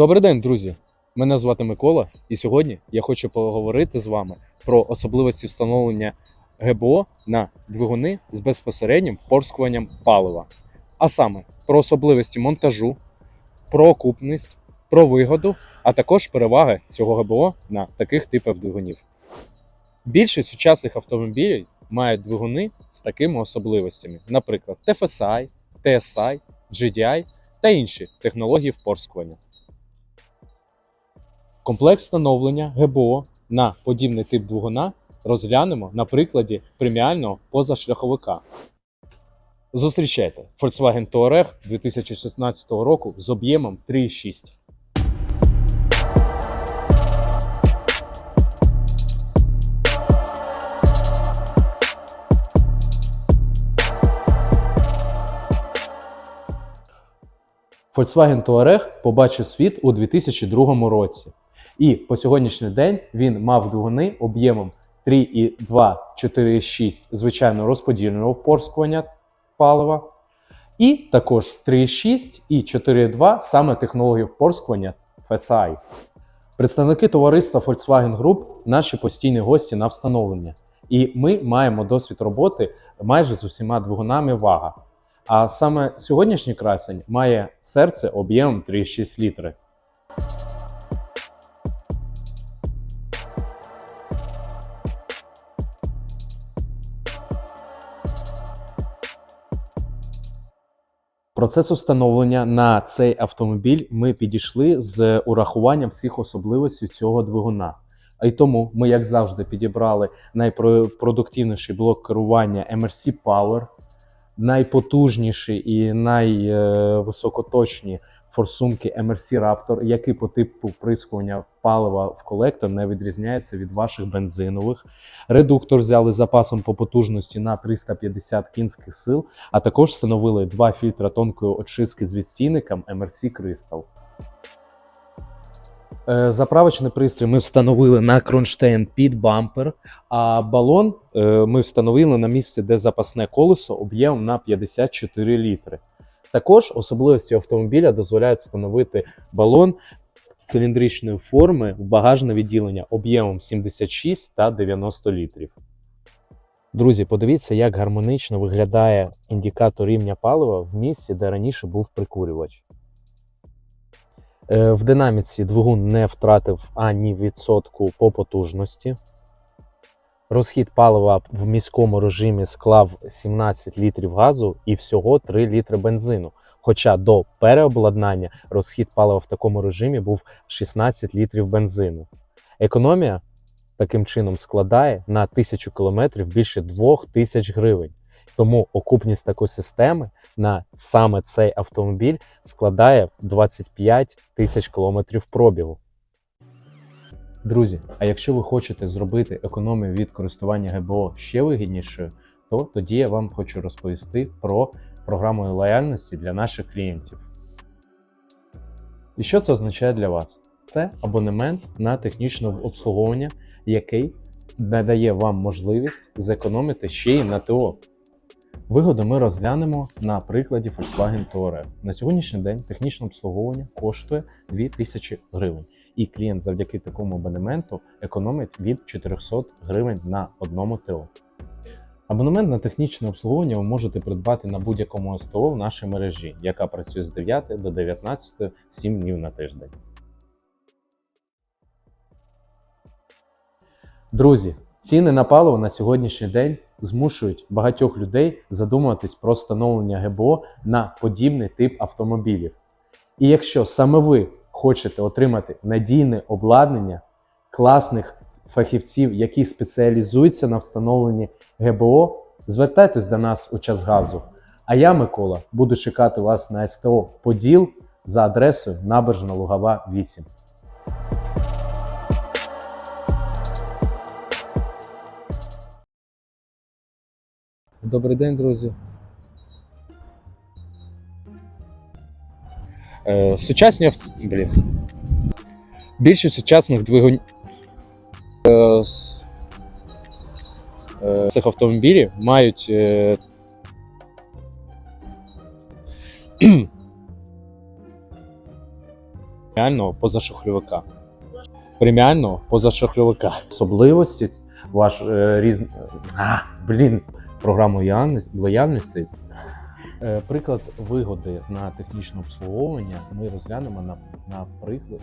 Добрий день, друзі! Мене звати Микола, і сьогодні я хочу поговорити з вами про особливості встановлення ГБО на двигуни з безпосереднім впорскуванням палива, а саме про особливості монтажу, про окупність, про вигоду, а також переваги цього ГБО на таких типах двигунів. Більшість сучасних автомобілів мають двигуни з такими особливостями, наприклад, TFSI, TSI, GDI та інші технології впорскування. Комплекс встановлення ГБО на подібний тип двигуна розглянемо на прикладі преміального позашляховика. Зустрічайте Volkswagen Touareg 2016 року з об'ємом 3,6. Volkswagen Touareg побачив світ у 2002 році. І по сьогоднішній день він мав двигуни об'ємом 3,2 4,6 звичайно розподільного впорскування палива. І також 3,6 і 4,2 саме технології впорскування FSI. Представники товариства Volkswagen Group наші постійні гості на встановлення. І ми маємо досвід роботи майже з усіма двигунами вага. А саме сьогоднішній красень має серце об'ємом 3,6 літри. Процес встановлення на цей автомобіль ми підійшли з урахуванням всіх особливостей цього двигуна. Й тому ми, як завжди, підібрали найпродуктивніший блок керування MRC Power, найпотужніші і найвисокоточні форсунки MRC Raptor, які по типу вприскування палива в колектор не відрізняються від ваших бензинових. Редуктор взяли з запасом по потужності на 350 кінських сил, а також встановили два фільтра тонкої очистки з відстійником MRC Crystal. Е, Заправочний пристрій ми встановили на кронштейн під бампер, а балон е, ми встановили на місці, де запасне колесо об'ємом на 54 літри. Також особливості автомобіля дозволяють встановити балон циліндричної форми в багажне відділення об'ємом 76 та 90 літрів. Друзі, подивіться, як гармонично виглядає індикатор рівня палива в місці, де раніше був прикурювач. Е, В динаміці двигун не втратив ані відсотку по потужності. Розхід палива в міському режимі склав 17 літрів газу і всього 3 літри бензину. Хоча до переобладнання розхід палива в такому режимі був 16 літрів бензину. Економія таким чином складає на 1000 км більше 2000 гривень. Тому окупність такої системи на саме цей автомобіль складає 25 тисяч кілометрів пробігу. Друзі, а якщо ви хочете зробити економію від користування ГБО ще вигіднішою, то тоді я вам хочу розповісти про програму лояльності для наших клієнтів. І що це означає для вас? Це абонемент на технічне обслуговування, який надає вам можливість зекономити ще й на ТО. Вигоду ми розглянемо на прикладі Volkswagen Touareg. На сьогоднішній день технічне обслуговування коштує 2000 гривень, і клієнт завдяки такому абонементу економить від 400 гривень на одному ТО. Абонемент на технічне обслуговування ви можете придбати на будь-якому СТО в нашій мережі, яка працює з 9 до 19 7 днів на тиждень. Друзі, ціни на паливо на сьогоднішній день змушують багатьох людей задумуватись про встановлення ГБО на подібний тип автомобілів. І якщо саме ви хочете отримати надійне обладнання класних фахівців, які спеціалізуються на встановленні ГБО, звертайтесь до нас у час газу. А я, Микола, буду чекати вас на СТО Поділ за адресою Набережна Лугова 8. Добрий день, друзі. Сучасні авто... Блін. Більшість сучасних двигунів е, е, цих автомобілів мають е, преміального позашахльовика. Преміального позашахльовика. Особливості ваш е, різ... А, блін, програму лояльності. Е, приклад вигоди на технічне обслуговування ми розглянемо на, на приклад